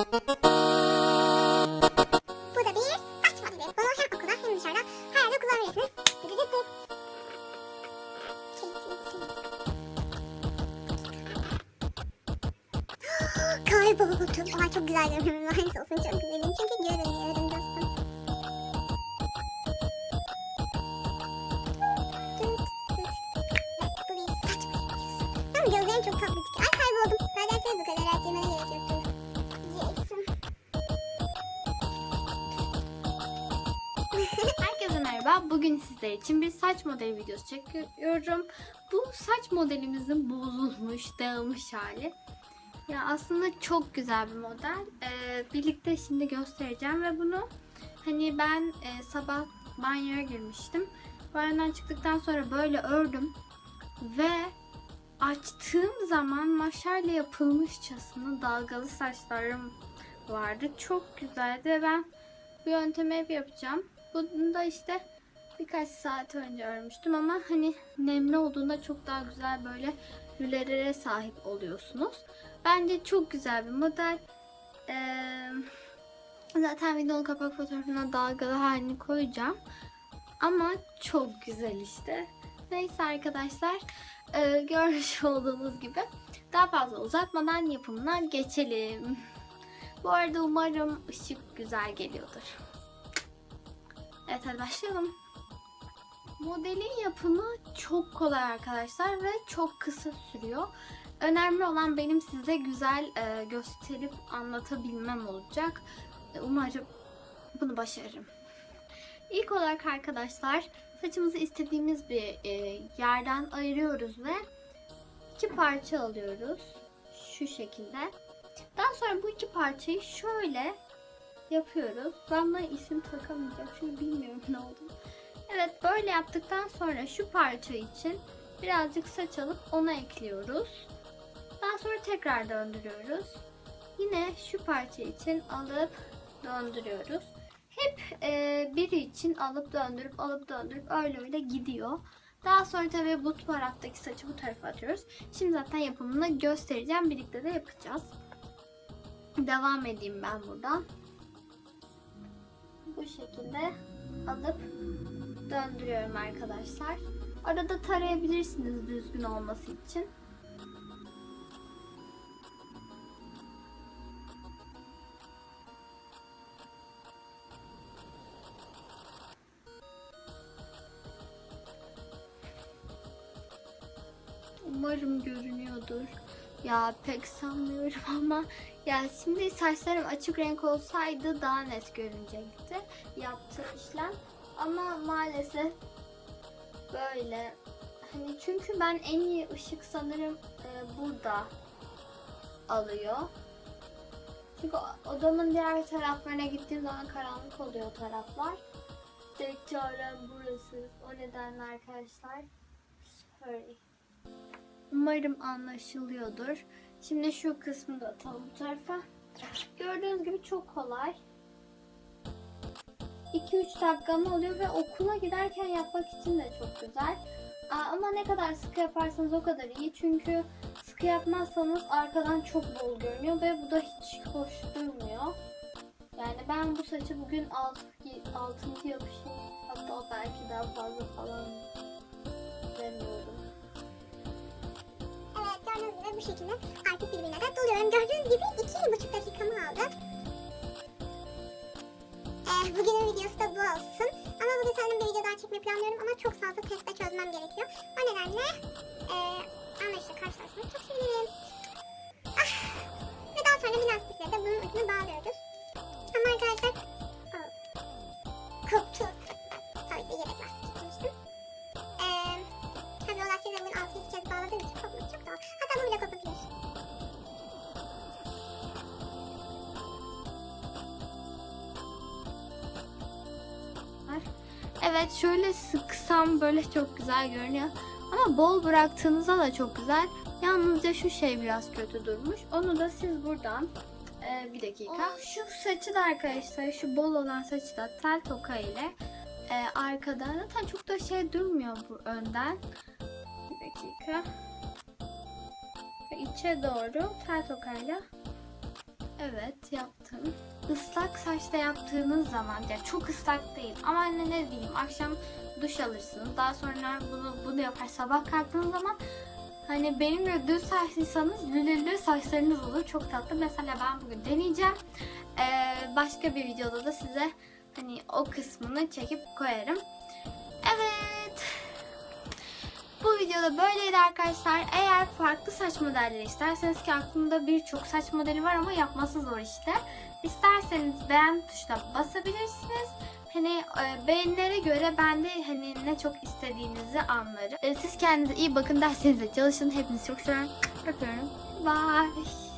Bu da bir saç modeli. Bunu hem okulda hem dışarıda her yerde kullanabilirsiniz. Kayboldum. Ama çok güzel görünüyorum. Lanet olsun çok güzelim. Çünkü görünüyorum dostum. Merhaba. Bugün sizler için bir saç modeli videosu çekiyorum. Bu saç modelimizin bozulmuş, dağılmış hali. Ya aslında çok güzel bir model. Ee, birlikte şimdi göstereceğim ve bunu hani ben e, sabah banyoya girmiştim. Banyodan çıktıktan sonra böyle ördüm ve açtığım zaman maşayla yapılmışçasına dalgalı saçlarım vardı. Çok güzeldi ve ben bu yöntemi hep yapacağım. Bunu da işte birkaç saat önce örmüştüm ama hani nemli olduğunda çok daha güzel böyle lülelere sahip oluyorsunuz. Bence çok güzel bir model. Ee, zaten videonun kapak fotoğrafına dalgalı halini koyacağım. Ama çok güzel işte. Neyse arkadaşlar e, görmüş olduğunuz gibi daha fazla uzatmadan yapımına geçelim. Bu arada umarım ışık güzel geliyordur. Evet hadi başlayalım. Modelin yapımı çok kolay arkadaşlar ve çok kısa sürüyor. Önemli olan benim size güzel e, gösterip anlatabilmem olacak. E, Umarım bunu başarırım. İlk olarak arkadaşlar saçımızı istediğimiz bir e, yerden ayırıyoruz ve iki parça alıyoruz. Şu şekilde. Daha sonra bu iki parçayı şöyle yapıyoruz. Ben buna isim takamayacağım çünkü bilmiyorum ne oldu. Evet böyle yaptıktan sonra şu parça için birazcık saç alıp ona ekliyoruz. Daha sonra tekrar döndürüyoruz. Yine şu parça için alıp döndürüyoruz. Hep e, biri için alıp döndürüp alıp döndürüp öyle öyle gidiyor. Daha sonra tabii bu taraftaki saçı bu tarafa atıyoruz. Şimdi zaten yapımını göstereceğim. Birlikte de yapacağız. Devam edeyim ben buradan. Bu şekilde alıp döndürüyorum arkadaşlar. Arada tarayabilirsiniz düzgün olması için. Umarım görünüyordur. Ya pek sanmıyorum ama ya şimdi saçlarım açık renk olsaydı daha net görünecekti yaptığı işlem. Ama maalesef böyle. Hani çünkü ben en iyi ışık sanırım e, burada alıyor. Çünkü odamın diğer taraflarına gittiğim zaman karanlık oluyor taraflar. Çarem burası. O nedenle arkadaşlar. Sorry. Umarım anlaşılıyordur. Şimdi şu kısmı da atalım bu tarafa. Gördüğünüz gibi çok kolay. 2-3 dakikamı oluyor ve okula giderken yapmak için de çok güzel. Ama ne kadar sıkı yaparsanız o kadar iyi. Çünkü sıkı yapmazsanız arkadan çok bol görünüyor ve bu da hiç hoş durmuyor. Yani ben bu saçı bugün 6. 6. yapışım hatta belki daha fazla falan demiyorum. Evet gördüğünüz gibi bu şekilde artık birbirine de doluyorum. Gördüğünüz gibi iki buçuk bugünün videosu da bu olsun. Ama bugün sanırım bir video daha çekmeyi planlıyorum ama çok fazla testte çözmem gerekiyor. O nedenle e, anlayışla karşılaşmayı çok sevinirim. Ah, ve daha sonra lastikle de bunun ucunu bağlıyoruz. Evet şöyle sıksam böyle çok güzel görünüyor. Ama bol bıraktığınızda da çok güzel. Yalnızca şu şey biraz kötü durmuş. Onu da siz buradan e, bir dakika. Şu saçı da arkadaşlar şu bol olan saçı da tel toka ile e, arkadan zaten çok da şey durmuyor bu önden. Bir dakika. Ve içe doğru tel tokayla Evet yaptım. Islak saçta yaptığınız zaman ya çok ıslak değil ama hani ne diyeyim akşam duş alırsınız. Daha sonra bunu bunu yapar sabah kalktığınız zaman hani benim gibi düz saçlıysanız lülülü saçlarınız olur. Çok tatlı. Mesela ben bugün deneyeceğim. Ee, başka bir videoda da size hani o kısmını çekip koyarım. Evet. Videoda böyleydi arkadaşlar. Eğer farklı saç modelleri isterseniz ki aklımda birçok saç modeli var ama yapması zor işte. İsterseniz beğen tuşuna basabilirsiniz. Hani e, beğenilere göre ben de hani ne çok istediğinizi anlarım. E, siz kendinize iyi bakın derseniz de çalışın. Hepinizi çok seviyorum. Öpüyorum. Bye.